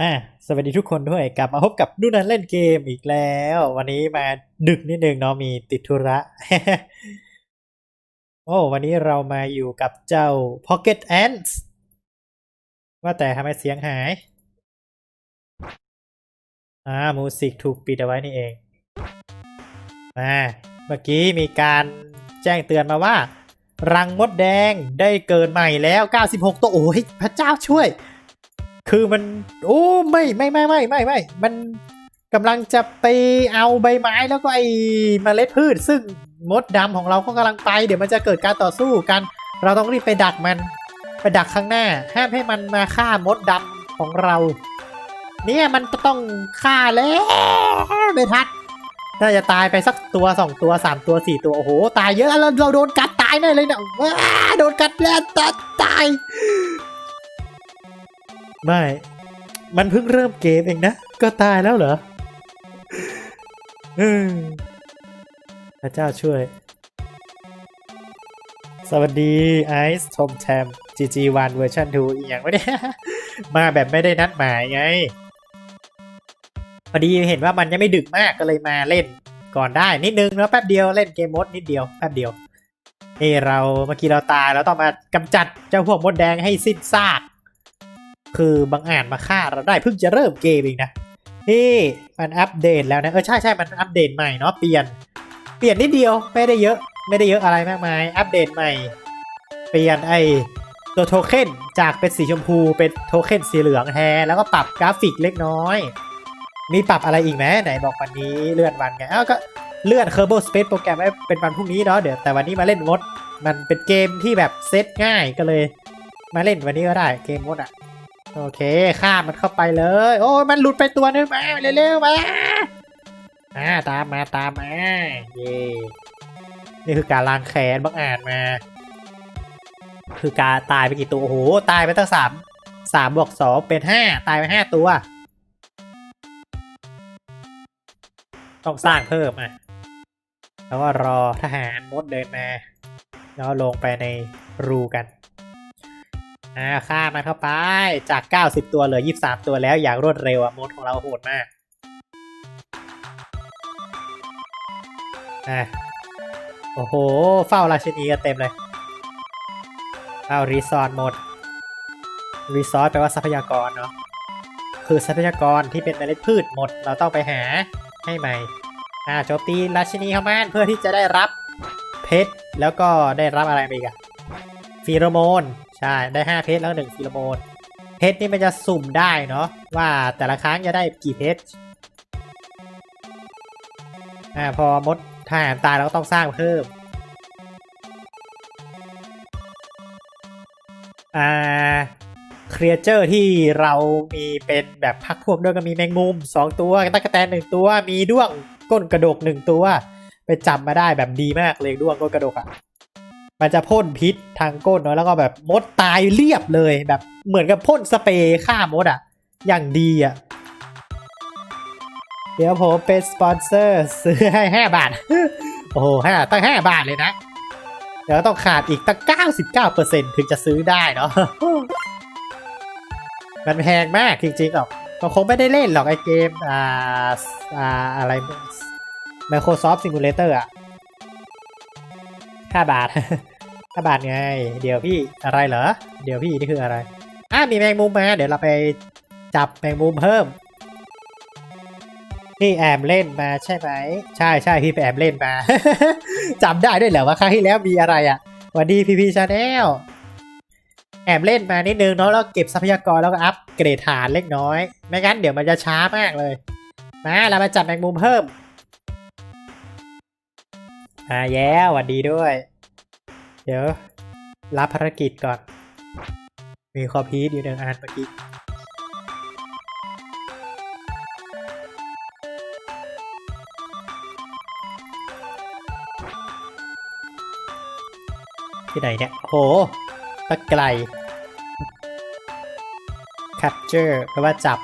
อ่าสวัสดีทุกคนด้วยกลับมาพบกับดูนันเล่นเกมอีกแล้ว วันนี้มาดึกนิดนึงเนาะมีติดธุระ โอ้วันนี้เรามาอยู่กับเจ้า Pocket Ants ว่าแต่ทำไมเสียงหาย อ่ามูสิกถูกปิดเอาไว้นี่เองอ่าเมื่อกี้มีการแจ้งเตือนมาว่า รังมดแดงได้เกิดใหม่แล้ว 96 ตัว โอ้ยพระเจ้าช่วย คือมัน โอ้ไม่ไม่ไม่ไม่ไม่ไม่มันกำลังจะไปเอาใบไม้แล้วก็ไอเมล็ดพืช ซึ่งมดดำของเราก็กำลังไป เดี๋ยวมันจะเกิดการต่อสู้กัน เราต้องรีบไปดักมัน ไปดักข้างหน้า ห้ามให้มันมาฆ่ามดดำของเรา เนี่ยมันต้องฆ่าแล้วไม่ทัดน่าจะตายไปสักตัวสองตัวสามตัวสี่ตัว โอ้โห ตายเยอะแล้วเราโดนกัดตายแน่เลยเนี่ยโดนกัดแล้วตายตาย ไม่ มันเพิ่งเริ่มเกมเองนะ ก็ตายแล้วเหรอพระเจ้าช่วย สวัสดีไอซ์ทอมแทม GG1 เวอร์ชัน2อีกอย่างวะเนี่ยมาแบบไม่ได้นัดหมายไง พอดีเห็นว่ามันยังไม่ดึกมากก็เลยมาเล่นก่อนได้นิดนึงแล้วแป๊บเดียวเล่นเกมมดนิดเดียวแป๊บเดียวเอยเราเมื่อกี้เราตายแล้วต้องมากำจัดเจ้าพวกมดแดงให้สิ้นซาก คือบางอ่านมาฆ่าเราได้เพิ่งจะเริ่มเกมเองนะนี่มันอัปเดตแล้วนะเออใช่ใช่มันอัปเดตใหม่เนาะเปลี่ยน เปลี่ยนนิดเดียวไม่ได้เยอะ ไม่ได้เยอะอะไรมากมาย อัปเดตใหม่ เปลี่ยนไอตัวโทเค็นจากเป็นสีชมพูเป็นโทเค็นสีเหลืองแทนแล้วก็ปรับกราฟิกเล็กน้อย มีปรับอะไรอีกไหมไหนบอกวันนี้เลื่อนวันไงอ้าวก็เลื่อน Kerbal Space โปรแกรมไว้เป็นวันพรุ่งนี้เนาะเดี๋ยวแต่วันนี้มาเล่นมด มันเป็นเกมที่แบบเซตง่ายก็เลย มาเล่นวันนี้ก็ได้เกมมดอะ โอเคข้ามมันเข้าไปเลย โอ้ยมันหลุดไปตัวนึงมาเร็วๆมาอ่าตามมาตามมาเย่นี่คือการล้างแค้นบังอาจมา คือการตายไปกี่ตัว โอ้โห ตายไปตั้งสามสามบวกสองเป็นห้าตายไปห้าตัว ต้องสร้างเพิ่มอะ แล้วก็รอทหารมดเดินมา แล้วลงไปในรูกัน อ่าฆ่ามันเข้าไปจาก 90 ตัวเหลือ 23 ตัวแล้วอย่างรวดเร็วอะมดของเราโหดมากอะโอ้โห เฝ้าราชินีกันเต็มเลยเฝ้ารีสอร์ทหมดรีสอร์แปลว่าทรัพยากรเนาะคือทรัพยากรที่เป็นเมล็ดพืชหมด เราต้องไปหาให้ใหม่ อ่าโจมตีราชินีเข้ามาเพื่อที่จะได้รับเพชรแล้วก็ได้รับอะไรไปอีกอะฟีโรโมน ใช่ได้5เพชรแล้ว1ฟีโรโมนเพชรนี่มันจะสุ่มได้เนาะว่าแต่ละครั้งจะได้กี่เพชรอ่าพอมดทหารตายเราก็ต้องสร้างเพิ่มอ่าครีเอเจอร์ที่เรามีเป็นแบบพักพวกด้วยก็มีแมงมุม 2 ตัวตะกแตนหนึ่งตัว มีด้วงก้นกระดกหนึ่งตัว ไปจับมาได้แบบดีมากเลยด้วงก้นกระดกอะ่ะ มันจะพ่นพิษทางก้นเนาะแล้วก็แบบมดตายเรียบเลยแบบเหมือนกับพ่นสเปรย์ฆ่ามดอะ่ะอย่างดีอะ่ะเดี๋ยวผมเป็นสปอนเซอร์ซื้อให้ห้าบาท โอ้โหห้าตั้งห้าบาทเลยนะ เดี๋ยวต้องขาดอีกตั้ง 99%ถึงจะซื้อได้เนาะมันแพงมากจริงๆหรอกก็คงไม่ได้เล่นหรอกไอเกม อ่า อ่า อะไร Microsoft Simulator อะ ห้าบาทห้าบาทไง เดี๋ยวพี่อะไรเหรอ เดี๋ยวพี่นี่คืออะไรอ่ามีแมงมุมมา เดี๋ยวเราไปจับแมงมุมเพิ่มพี่แอมเล่นมาใช่ไหม ใช่ใช่พี่ไปแอมเล่นมาจำได้ด้วยเหรอว่าครั้งที่แล้วมีอะไรอะสวัสดีพีพีชาแนลแอบเล่นมานิดนึงเนาะแล้วเก็บทรัพยากรแล้วก็อัพเกรดฐานเล็กน้อย ไม่งั้นเดี๋ยวมันจะช้ามากเลย มาเรามาจับแมงมุมเพิ่ม อ่าแย่หวัดดีด้วย เดี๋ยว รับภารกิจก่อน มีคอพีดอยู่หนึ่งอันเมื่อกี้ที่ไหนเนี่ย โหตะไกล capture แปลว่าจับ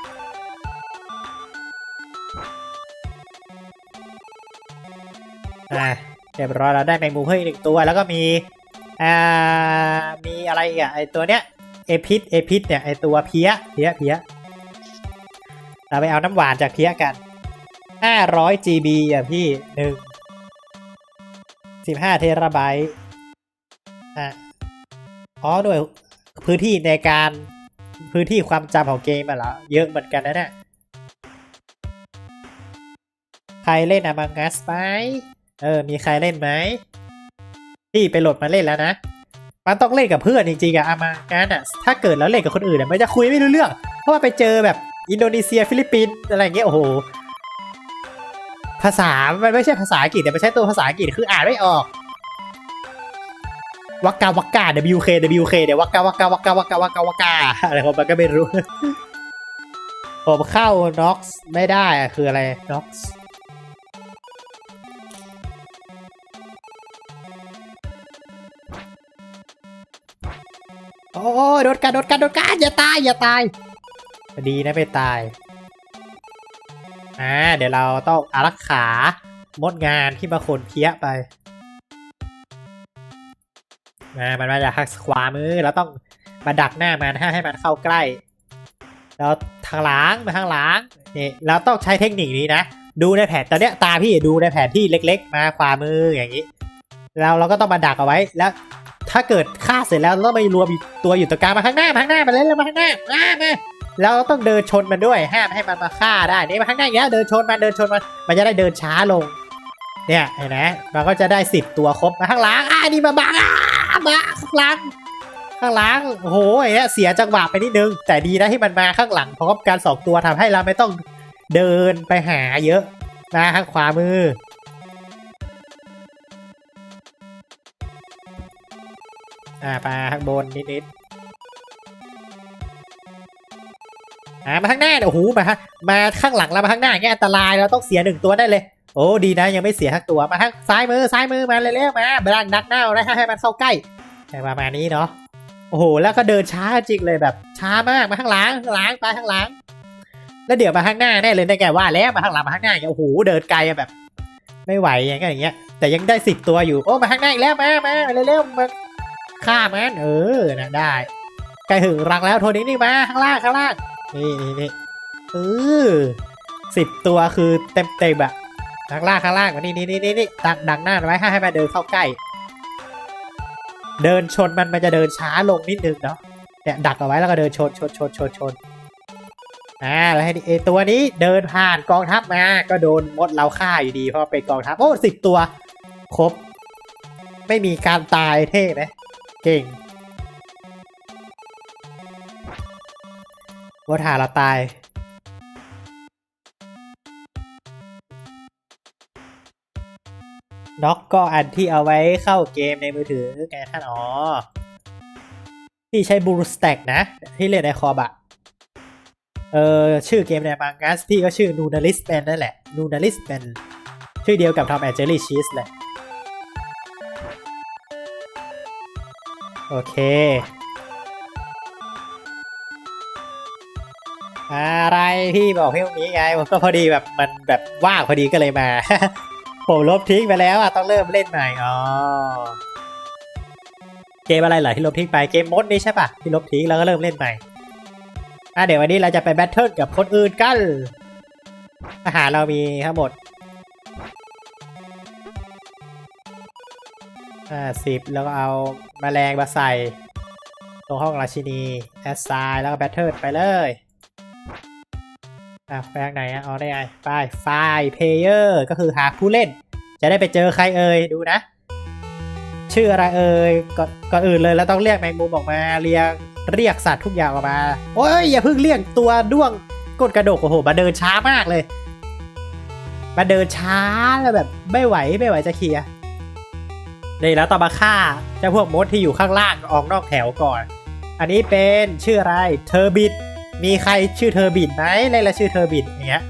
อ่า เรียบร้อยแล้วได้แมงมุมเพิ่มอีกหนึ่งตัว แล้วก็มีอ่ามีอะไรอีกอะไอตัวเนี้ยเอพิษเอพิษเนี่ยไอตัวเพี้ยเพี้ยเพี้ยเราไปเอาน้ำหวานจากเพี้ยกัน 500 GB อะพี่หนึ่ง15 เทราไบต์อะอ๋อด้วยพื้นที่ในการพื้นที่ความจำของเกมอะเหรอเยอะเหมือนกันนะเนี่ยใครเล่นอามังัสไหม เออ มีใครเล่นไหมพี่ไปโหลดมาเล่นแล้วนะ มันต้องเล่นกับเพื่อนจริงๆอะอามังัสอะถ้าเกิดแล้วเล่นกับคนอื่นอะมันจะคุยไม่รู้เรื่อง เพราะว่าไปเจอแบบอินโดนีเซียฟิลิปปินส์อะไรเงี้ยโอ้โห ภาษา มันไม่ใช่ภาษาอังกฤษแต่มันใช้ตัวภาษาอังกฤษคืออ่านไม่ออกวักกาวักกา WK WK เดี๋ยววักกาวักกาวักกาวักกาวักกาวักกาอะไรของมันก็ไม่รู้ ผมเข้า Nox ไม่ได้อะคืออะไร Nox โอ้โดนกันโดนกันโดนกันอย่าตายอย่าตายดีนะไม่ตายอ่าเดี๋ยวเราต้องอารักขามดงานที่มาคนเพี้ยไปมามันมาจากทางขวามือเราต้องมาดักหน้ามันให้ให้มันเข้าใกล้แล้วทางหลังมาทางหลังนี่เราต้องใช้เทคนิคนี้นะดูในแผนตอนเนี้ยตาพี่ดูในแผนที่เล็ก ๆ มาขวามืออย่างนี้แล้วเราก็ต้องมาดักเอาไว้แล้ว ถ้าเกิดฆ่าเสร็จแล้วเราไม่รวมตัวอยู่ตรงกลางมาข้างหน้ามาข้างหน้ามาเลยมาข้างหน้ามามาแล้วเราต้องเดินชนมันด้วยห้ามให้มันมาฆ่าได้นี่มาข้างหน้าอย่างเงี้ยเดินชนมันเดินชนมันมันจะได้เดินช้าลง เนี่ยเห็นไหมมันก็จะได้สิบตัวครบมาข้างหลังอ่านี่มาบังอะมาข้างหลังข้างหลังโอ้โหอย่างเงี้ยเสียจังหวะไปนิดนึง แต่ดีนะที่มันมาข้างหลังพร้อมกันสองตัวทำให้เราไม่ต้องเดินไปหาเยอะมาข้างขวามือ อ่ามาข้างบนนิดๆอ่ามาข้างหน้าเนี่ยโอ้โหมาฮะมาข้างหลังเรามาข้างหน้าอย่างเงี้ยอันตรายเราต้องเสียหนึ่งตัวได้เลย โอ้ดีนะยังไม่เสียทักตัวมาข้างซ้ายมือซ้ายมือมาเร็วๆมาบลังดักหน้านะให้มันเข้าใกล้ประมาณนี้เนาะโอ้โหแล้วก็เดินช้าจริงเลยแบบช้ามากมาข้างหลังข้างหลังไปข้างหลัง แล้วเดี๋ยวมาข้างหน้าแน่เลยได้แกว่าแล้วมาข้างหลังมาข้างหน้าอย่างเงี้ยโอ้โหเดินไกลอะแบบ ไม่ไหวอย่างเงี้ยอย่างเงี้ยแต่ยังได้สิบตัวอยู่โอ้มาข้างหน้าอีกแล้วมามาเร็วๆมา ฆ่ามันเออนะได้ใกล้ถึงรังแล้วโทนี้นี่มาข้างล่างข้างล่างนี่นี่นี่เออสิบตัวคือเต็มเต็มอะข้างล่างข้างล่างนี่นี่นี่นี่นี่ดักดักหน้าไว้ให้ให้มันเดินเข้าใกล้ เดินชนมันมันจะเดินช้าลงนิดนึงเนาะเนี่ยดักเอาไว้แล้วก็เดินชนชนชนชนชนอ่าแล้วให้ไอตัวนี้เดินผ่านกองทัพมาก็โดนมดเราฆ่าอยู่ดีเพราะเป็นกองทัพโอ้สิบตัว ครบ ไม่มีการตายเท่ไหม เก่งว่าถาเราตาย น็อกก็อันที่เอาไว้เข้าเกมในมือถือไงท่านอ๋อ ที่ใช้บูรสแต็กนะ ที่เล่นในคอบะเออชื่อเกมในมังงัสพี่ก็ชื่อนูนาลิสแมนนั่นแหละนูนาลิสแมนชื่อเดียวกับทอมแอนเจลี่ชีสแหละ โอเคอะไรพี่บอกพี่ตรงนี้ไงผมก็พอดีแบบมันแบบว่างพอดีก็เลยมา ผมลบทิ้งไปแล้วอะต้องเริ่มเล่นใหม่อ๋อเกมอะไรเหรอที่ลบทิ้งไปเกมมดนี่ใช่ปะที่ลบทิ้งแล้วก็เริ่มเล่นใหม่อะเดี๋ยววันนี้เราจะไปแบทเทิลกับคนอื่นกันอาหารเรามีทั้งหมด อ่าสิบแล้วก็เอาแมลงมาใส่ ตรงห้องราชินีแอสไซแล้วก็แบทเทิลไปเลยอะไปทางไหนอะเอาได้ไงไปไฟล์เพลเยอร์ก็คือหาผู้เล่น จะได้ไปเจอใครเอ่ยดูนะ ชื่ออะไรเอ่ยก่อนก่อนอื่นเลยเราต้องเรียกแมงมุมออกมาเรียกเรียกสัตว์ทุกอย่างออกมา โอ้ยอย่าเพิ่งเรียกตัวด้วงกดกระดกโอ้โหมาเดินช้ามากเลยมาเดินช้าแล้วแบบไม่ไหวไม่ไหวจะเคลียร์ นี่แล้วต่อมาฆ่าเจ้าพวกมดที่อยู่ข้างล่างออกนอกแถวก่อน อันนี้เป็นชื่ออะไรเทอร์บิดมีใครชื่อเทอร์บิดไหมเล่นล้วชื่อเทอร์บิดอย่างเงี้ย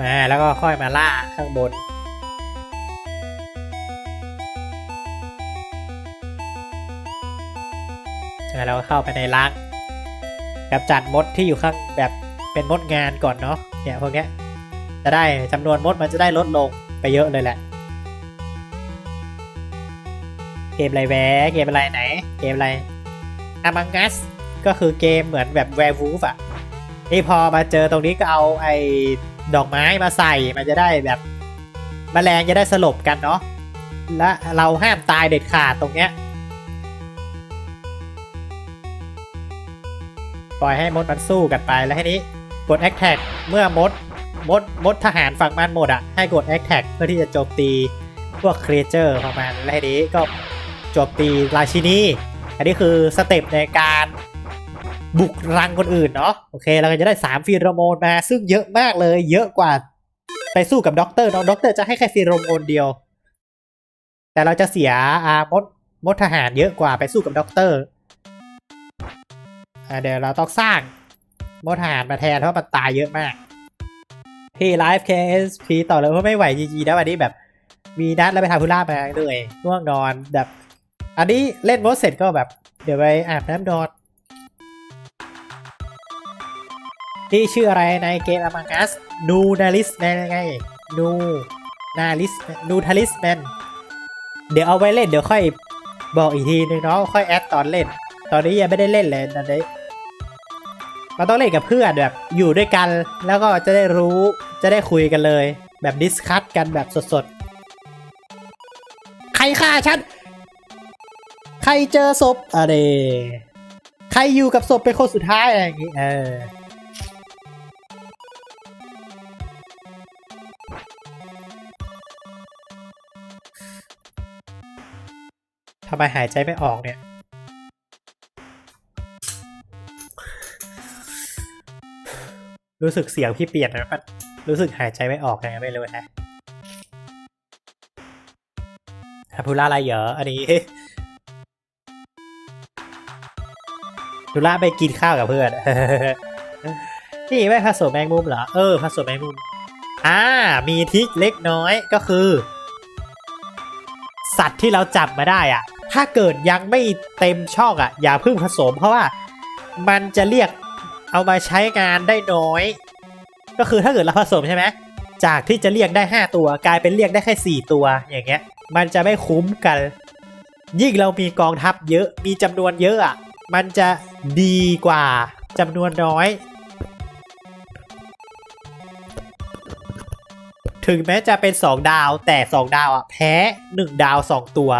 มาแล้วก็ค่อยมาล่าข้างบนแล้วเราก็เข้าไปในรังกับจัดมดที่อยู่ข้างแบบเป็นมดงานก่อนเนาะเนี่ยพวกเนี้ย จะได้จำนวนมดมันจะได้ลดลงไปเยอะเลยแหละ เกมอะไรแวเกมอะไรไหน เกมอะไรอามังกัสก็คือเกมเหมือนแบบแวร์วูฟอะนี่พอมาเจอตรงนี้ก็เอาไอ้ดอกไม้มาใส่มันจะได้แบบมแมลงจะได้สลบกันเนาะและเราห้ามตายเด็ดขาดตรงเนี้ยปล่อยให้มดมันสู้กันไปแล้วทีนี้กด a อ t a c เมื่อมด มดมดทหารฝั่งมันหมดอะ ให้กด a อ t a c เพื่อที่จะโจมตีพวกครีเจอร์ของมันและทีนี้ก็โจมตีราชินี อันนี้คือสเต็ปในการบุกรังคนอื่นเนาะโอเคเราก็จะได้ 3 ฟีโรโมนมา ซึ่งเยอะมากเลยเยอะกว่าไปสู้กับด็อกเตอร์เนาะด็อกเตอร์จะให้แค่ฟีโรโมนเดียว แต่เราจะเสียอามดมดทหารเยอะกว่าไปสู้กับด็อกเตอร์อ่าเดี๋ยวเราต้องสร้างมดทหารมาแทนเพราะมันตายเยอะมาก พี่ไลฟ์ KSP ต่อเลยเพราะไม่ไหวจริงๆนะวันนี้แบบ มีนัดแล้วไปทำธุระมาเลยง่วงนอนแบบ อันนี้เล่นมดเสร็จก็แบบ เดี๋ยวไปอาบน้ำนอนนี่ชื่ออะไรในเกม Among Us นูนาลิสแมนไงนูนาลิสนูทาลิสแมนเดี๋ยวเอาไว้เล่นเดี๋ยวค่อยบอกอีกทีนึงเนาะค่อยแอดตอนเล่น ตอนนี้ยังไม่ได้เล่นเลยตอนนี้เราต้องเล่นกับเพื่อนแบบอยู่ด้วยกันแล้วก็จะได้รู้ จะได้คุยกันเลย แบบดิสคัตกันแบบสดๆ ใครฆ่าฉัน ใครเจอศพอะไรใครอยู่กับศพเป็นคนสุดท้ายอะไรอย่างงี้เออทำไมหายใจไม่ออกเนี่ย รู้สึกเสียงพี่เปลี่ยนนะมัน รู้สึกหายใจไม่ออกยังไงไม่รู้นะทำธุระอะไรเหรออันนี้ธุระไปกินข้าวกับเพื่อน นี่ไม่ผสมแมงมุมเหรอ เออผสมแมงมุม อ่า มีทิกเล็กน้อยก็คือ สัตว์ที่เราจับมาได้อะถ้าเกิดยังไม่เต็มช่องอะอย่าเพิ่งผสมเพราะว่า มันจะเรียกเอามาใช้งานได้น้อย ก็คือถ้าเกิดเราผสมใช่ไหมจากที่จะเรียกได้ 5 ตัว กลายเป็นเรียกได้แค่ 4 ตัวอย่างเงี้ย มันจะไม่คุ้มกัน ยิ่งเรามีกองทัพเยอะมีจำนวนเยอะอะมันจะดีกว่าจำนวนน้อย ถึงแม้จะเป็น 2 ดาวแต่ 2 ดาวอะแพ้ 1 ดาว 2 ตัว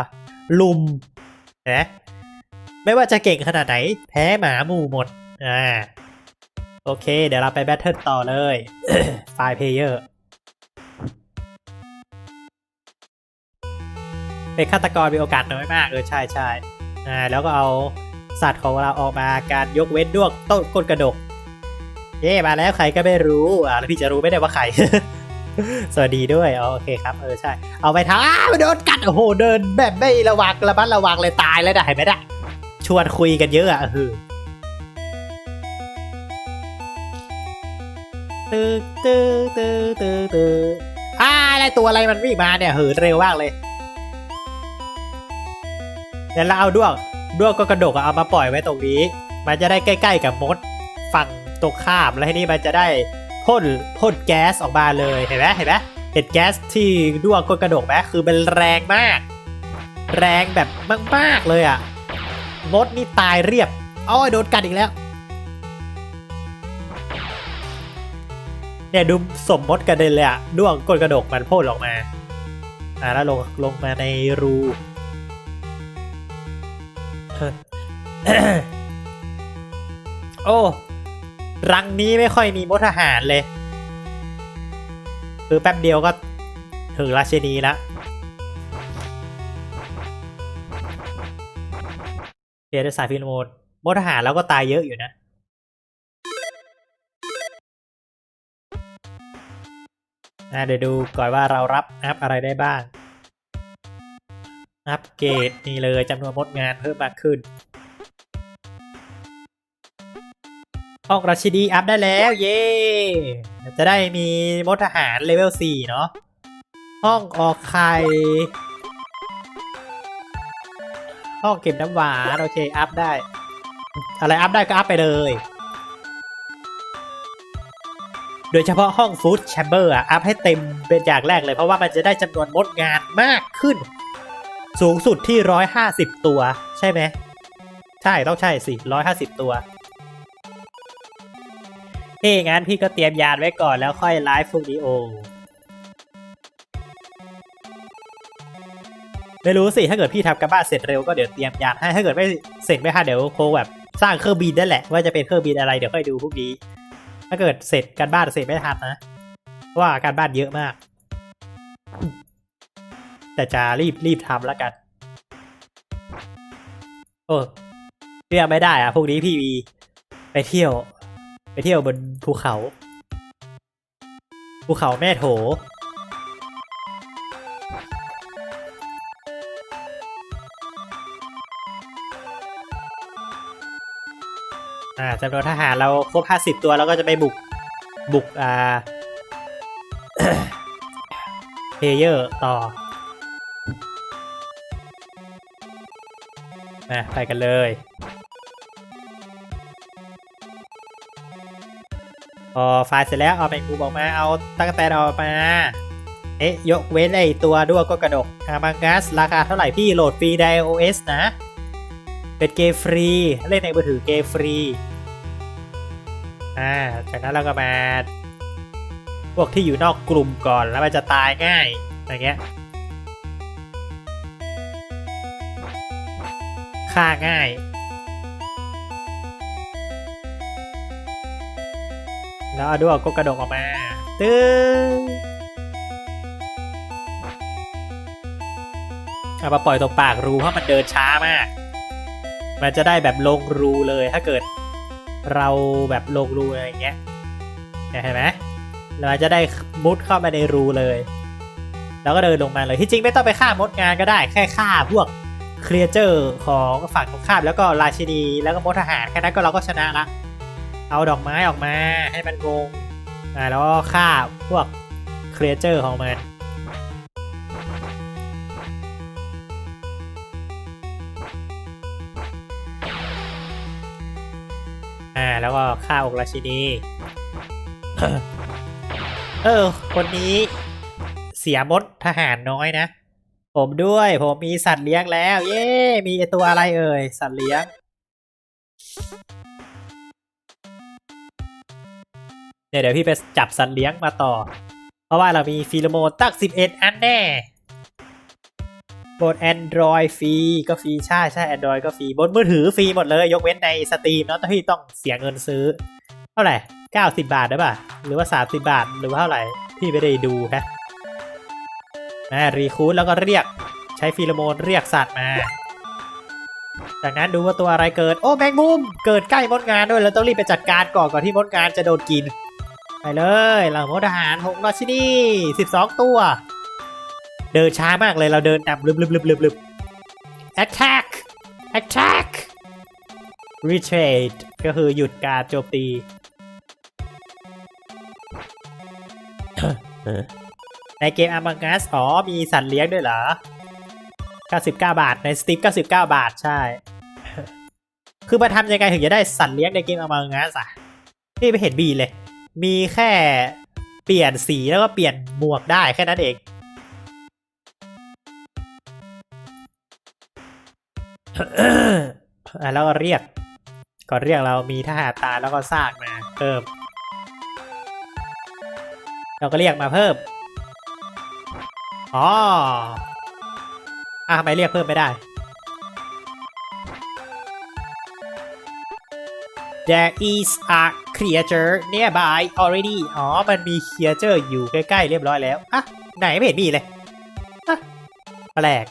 ลุมนะไม่ว่าจะเก่งขนาดไหน แพ้หมาหมู่หมดอ่า โอเค เดี๋ยวเราไปแบทเทิลต่อเลยไฟล์เพลเยอร์เป็นฆาตกรมีโอกาสน้อยมากเออใช่ใช่อ่าแล้วก็เอาสัตว์ของเราออกมาการยกเว้นด้วงต้นก้นกระดก เย่มาแล้วใครก็ไม่รู้อ่าแล้วพี่จะรู้ไม่ได้ว่าใคร สวัสดีด้วยอ๋อโอเคครับเออใช่ เอาไปทำอ้าโดนกัดโอ้โหเดินแบบไม่ระวังระมัดระวังเลยตายแล้วนะเห็นไหมนะชวนคุยกันเยอะอะเออ ตื้อตื้อตื้อตื้อตื้ออ่าอะไรตัวอะไรมันวิ่งมาเนี่ยเหินเร็วมากเลยเดี๋ยวเราเอาด้วงด้วงก็กระดกเอามาปล่อยไว้ตรงนี้ มันจะได้ใกล้ ๆ กับมดฝั่งตรงข้ามแล้วทีนี้มันจะได้พ่นพ่นแก๊สออกมาเลยเห็นไหมเห็นไหมเห็นแก๊สที่ด้วงก็กระดกไหมคือมันแรงมาก แรงแบบมากๆเลยอะมดนี่ตายเรียบอ้อยโดนกัดอีกแล้ว เนี่ยดูสมมติกระเด็นเลยอะด้วงก้นกระดกมันโพ่นออกมา อ่าแล้วลงลงมาในรูโอ้รังนี้ไม่ค่อยมีมดทหารเลยคือแป๊บเดียวก็ถึงราชินีละเดี๋ยวจะสายฟิลโมนมดทหารแล้วก็ตายเยอะอยู่นะ อะเดี๋ยวดูก่อนว่าเรารับอัพอะไรได้บ้าง อัปเกรดนี่เลยจำนวนมดงานเพิ่มมากขึ้นห้องราชินีอัพได้แล้วเย้จะได้มีมดทหารเลเวล 4 เนาะห้องออกไข่ห้องเก็บน้ำหวานโอเคอัพได้ อะไรอัพได้ก็อัพไปเลย โดยเฉพาะห้องฟู้ดแชมเบอร์อะอัพให้เต็มเป็นอย่างแรกเลยเพราะว่ามันจะได้จำนวนมดงานมากขึ้น สูงสุดที่ 150 ตัว ใช่ไหม ใช่ต้องใช่สิร้อยห้าสิบตัวเฮ้งั้นพี่ก็เตรียมยานไว้ก่อนแล้วค่อยไลฟ์พรุ่งนี้โอ ไม่รู้สิ ถ้าเกิดพี่ทำการบ้านเสร็จเร็วก็เดี๋ยวเตรียมยานให้ถ้าเกิดไม่เสร็จไม่ทันเดี๋ยวโคแบบสร้างเครื่องบินนั่นแหละว่าจะเป็นเครื่องบินอะไรเดี๋ยวค่อยดูพรุ่งนี้ ถ้าเกิดเสร็จการบ้านเสร็จไม่ทันนะเพราะว่าการบ้านเยอะมาก แต่จะรีบรีบทำแล้วกัน โอ้เรียกไม่ได้อะพวกนี้พี่วีไปเที่ยว ไปเที่ยวบนภูเขา ภูเขาแม่โถ อ่าจำนวนทหารเราครบห้าสิบตัวเราก็จะไปบุกบุกอ่าเพเยอร์ต่อมาไปกันเลยพอไฟล์เสร็จแล้วเอาแมงมุมออกมาเอาตั้งแต่ออกมาเอ๊ะยกเว้นไอตัวด้วงก็กระดกอามังกัสราคาเท่าไหร่พี่โหลดฟรีใน iOS นะ เป็นเกมฟรี เล่นในมือถือเกมฟรี อ่า จากนั้นเราก็มา พวกที่อยู่นอกกลุ่มก่อนแล้วมันจะตายง่าย อย่างเงี้ย ฆ่าง่ายแล้วอาด้วก็กระโดกออกมาตึ้งเอามาปล่อยตรงปากรูเพราะมันเดินช้ามาก มันจะได้แบบลงรูเลยถ้าเกิดเราแบบลงรูอะไรเงี้ยเห็นไหมเราจะได้มุดเข้ามาในรูเลย แล้วก็เดินลงมาเลยที่จริงไม่ต้องไปฆ่ามดงานก็ได้แค่ฆ่าพวกเคลียเจอร์ของฝั่งตรงข้ามแล้วก็ราชินีแล้วก็มดทหารแค่นั้นก็เราก็ชนะละเอาดอกไม้ออกมาให้มันงงอ่าแล้วก็ฆ่าพวกเคลียเจอร์ของมัน อ่า แล้วก็ฆ่าองค์ราชินี เออ คนนี้เสียมดทหารน้อยนะ ผมด้วย ผมมีสัตว์เลี้ยงแล้ว เย้ มีตัวอะไรเอ่ย สัตว์เลี้ยง เดี๋ยวเดี๋ยวพี่ไปจับสัตว์เลี้ยงมาต่อ เพราะว่าเรามีฟีโรโมนตั้ง11 อันแน่ บน Android ฟรีก็ฟรีใช่ใช่ Android ก็ฟรีบนมือถือฟรีหมดเลย ยกเว้นในสตรีมเนาะที่ต้องเสียเงินซื้อ เท่าไหร่ 90 บาทได้ป่ะ หรือว่า 30 บาท หรือว่าเท่าไหร่พี่ไม่ได้ดูนะนะรีคูดแล้วก็เรียกใช้ฟีโรโมนเรียกสัตว์มา จากนั้นดูว่าตัวอะไรเกิด โอ้แมงมุม เกิดใกล้มดงานด้วยแล้วต้องรีบไปจัดการก่อนก่อนที่มดงานจะโดนกิน ไปเลยเหล่ามดทหารหกราชินี12 ตัว เดินช้ามากเลยเราเดินตามลึบลึบลึบลึบลึบ attack attack retreat ก็คือหยุดการโจมตีในเกม Among Us อ๋อ มีสัตว์เลี้ยงด้วยเหรอ 99 บาท ใน Steam 99 บาท ใช่ คือมาทำยังไงถึงจะได้สัตว์เลี้ยงในเกม Among Us อะพี่ไม่เห็นบีเลย มีแค่เปลี่ยนสีแล้วก็เปลี่ยนหมวกได้แค่นั้นเอง อะแล้วก็เรียกก่อนเรียกเรามีทหารตาแล้วก็ซากมาเพิ่ม เราก็เรียกมาเพิ่มอ๋ออะทำไมเรียกเพิ่มไม่ได้ There is a creature nearby already อ๋อ มันมี creature อยู่ใกล้ ๆ เรียบร้อยแล้ว อะ ไหนไม่เห็นมีเลยอะแปลก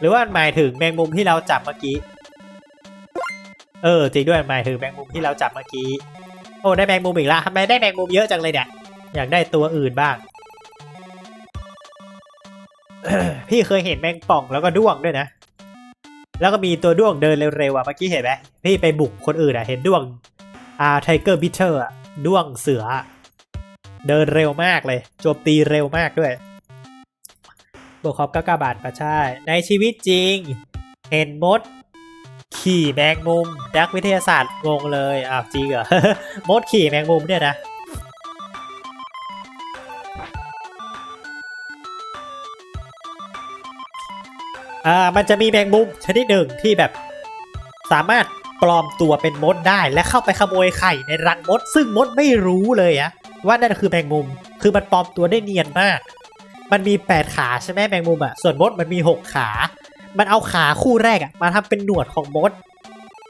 หรือว่าหมายถึงแมงมุมที่เราจับเมื่อกี้ เออจริงด้วยหมายถึงแมงมุมที่เราจับเมื่อกี้ โอ้ได้แมงมุมอีกแล้วทำไมได้แมงมุมเยอะจังเลยเนี่ยอยากได้ตัวอื่นบ้าง พี่เคยเห็นแมงป่องแล้วก็ด้วงด้วยนะ แล้วก็มีตัวด้วงเดินเร็วๆอะเมื่อกี้เห็นไหมพี่ไปบุกคนอื่นอะเห็นด้วงอ่าไทเกอร์บิทเทอร์อะด้วงเสือ เดินเร็วมากเลยโจมตีเร็วมากด้วย บวกคอป99บาทมาใช่ ในชีวิตจริง เห็นมด ขี่แมงมุมนักวิทยาศาสตร์งงเลยอ้าวจริงเหรอ มดขี่แมงมุมเนี่ยนะอ่ามันจะมีแมงมุมชนิดหนึ่งที่แบบสามารถปลอมตัวเป็นมดได้และเข้าไปขโมยไข่ในรังมด ซึ่งมดไม่รู้เลยอะว่านั่นคือแมงมุม คือมันปลอมตัวได้เนียนมาก มันมี 8 ขาใช่ไหมแมงมุมอะส่วนมดมันมี 6 ขา มันเอาขาคู่แรกอะมาทำเป็นหนวดของมด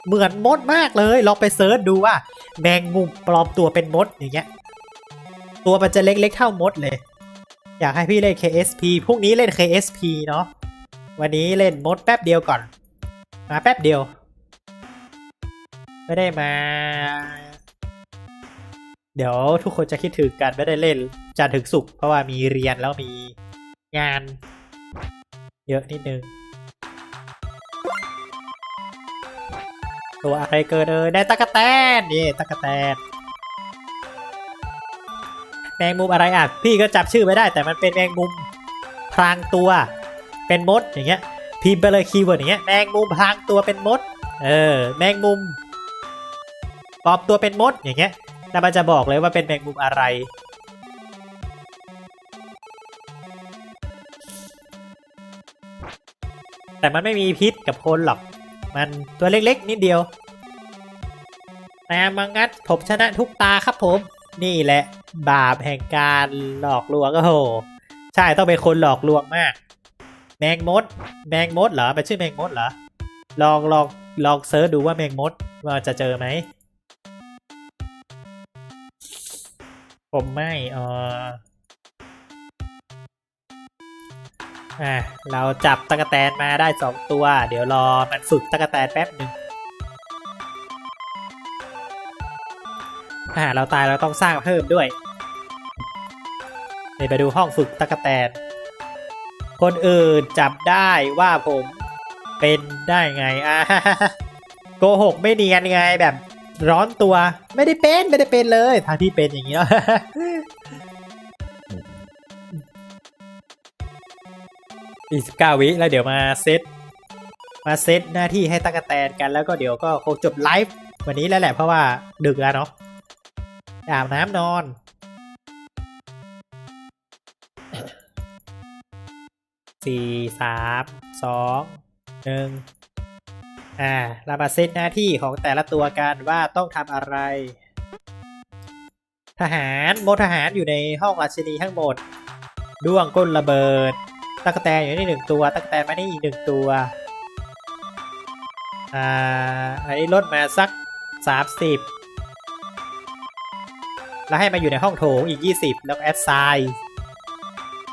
เหมือนมดมากเลยลองไปเซิร์ชดูว่า แมงมุมปลอมตัวเป็นมดอย่างเงี้ย ตัวมันจะเล็กๆเท่ามดเลย อยากให้พี่เล่น KSP พรุ่งนี้เล่น KSP เนาะ วันนี้เล่นมดแป๊บเดียวก่อน มาแป๊บเดียว ไม่ได้มา เดี๋ยวทุกคนจะคิดถึงกันไม่ได้เล่นจันถึงสุกเพราะว่ามีเรียนแล้วมีงาน เยอะนิดนึง ตัวอะไรเกินเอยได้ตะกะแตนนี่ตะกะแตนแมงมุมอะไรอะ พี่ก็จับชื่อไม่ได้ แต่มันเป็นแมงมุมพรางตัว เป็นมดอย่างเงี้ยพิมพ์ไปเลยคีย์เวิร์ดอย่างเงี้ยแมงมุมพรางตัวเป็นมด เออ แมงมุมปลอมตัวเป็นมดอย่างเงี้ย แล้วมันจะบอกเลยว่าเป็นแมงมุมอะไร แต่มันไม่มีพิษกับคนหรอก มันตัวเล็กๆ นิดเดียวนามังงัดผมชนะทุกตาครับผม นี่แหละ บาปแห่งการหลอกลวงก็โห ใช่ต้องเป็นคนหลอกลวงมาก แมงมด แมงมดเหรอเป็นชื่อแมงมดเหรอ ลองลองลองเซิร์ชดูว่าแมงมดว่าจะเจอไหม ผมไม่เอออะเราจับตะกแตนมาได้สองตัว เดี๋ยวรอมันฝึกตะกแตนแป๊บหนึ่งอ่าเราตายเราต้องสร้างเพิ่มด้วยเดี๋ยวไปดูห้องฝึกตะกแตน คนอื่นจับได้ว่าผมเป็นได้ไงอ่าโกหกไม่เนียนไงแบบ ร้อนตัวไม่ได้เป็นไม่ได้เป็นเลยทางที่เป็นอย่างนี้เนาะอีกสิบเก้าวิแล้วเดี๋ยวมาเซตมาเซตหน้าที่ให้ตั๊กแตนกันแล้วก็เดี๋ยวก็คงจบไลฟ์วันนี้แล้วแหละเพราะว่าดึกแล้วเนาะอาบน้ำนอน สี่สามสองหนึ่ง อ่าเรามาเซตหน้าที่ของแต่ละตัวกันว่าต้องทำอะไร ทหารโมทหารอยู่ในห้องราชินีทั้งหมดด้วงก้นระเบิดตั๊กแตนอยู่ในหนึ่งตัวตั๊กแตนมานี่อีกหนึ่งตัวอ่าอันนี้ลดมาสักสามสิบแล้วให้มาอยู่ในห้องโถงอีกยี่สิบแล้วแอดไซน์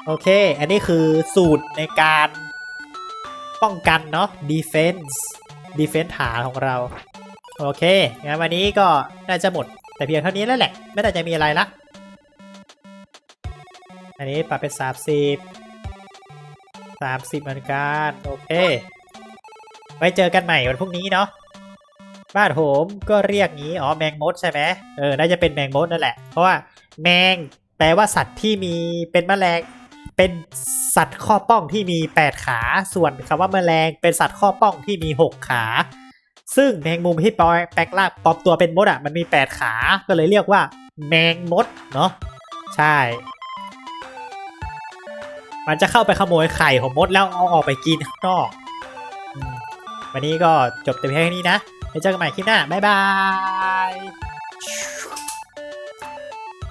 โอเค อันนี้คือสูตรในการป้องกันเนาะ defense defense ฐานของเรา โอเค งั้นวันนี้ก็น่าจะหมด แต่เพียงเท่านี้แล้วแหละ ไม่น่าจะมีอะไรละ อันนี้ปรับเป็นสามสิบสามสิบเหมือนกัน โอเค ไว้เจอกันใหม่วันพรุ่งนี้เนาะ บ้านผมก็เรียกงี้ อ๋อ แมงมดใช่ไหมเออ น่าจะเป็นแมงมดนั่นแหละ เพราะว่าแมงแปลว่าสัตว์ที่มีเป็นแมลง เป็นสัตว์ข้อป้องที่มี 8 ขา ส่วนคำว่าแมลงเป็นสัตว์ข้อป้องที่มี 6 ขา ซึ่งแมงมุมที่ปลอยแปลกล่างปลอมตัวเป็นมดอะมันมี 8 ขา ก็เลยเรียกว่า แมงมดเนาะใช่ มันจะเข้าไปขโมยไข่ของมดแล้วเอาออกไปกินข้างนอกวันนี้ก็จบแต่เพียงแค่นี้นะไว้เจอกันใหม่คลิปหน้าบ๊ายบาย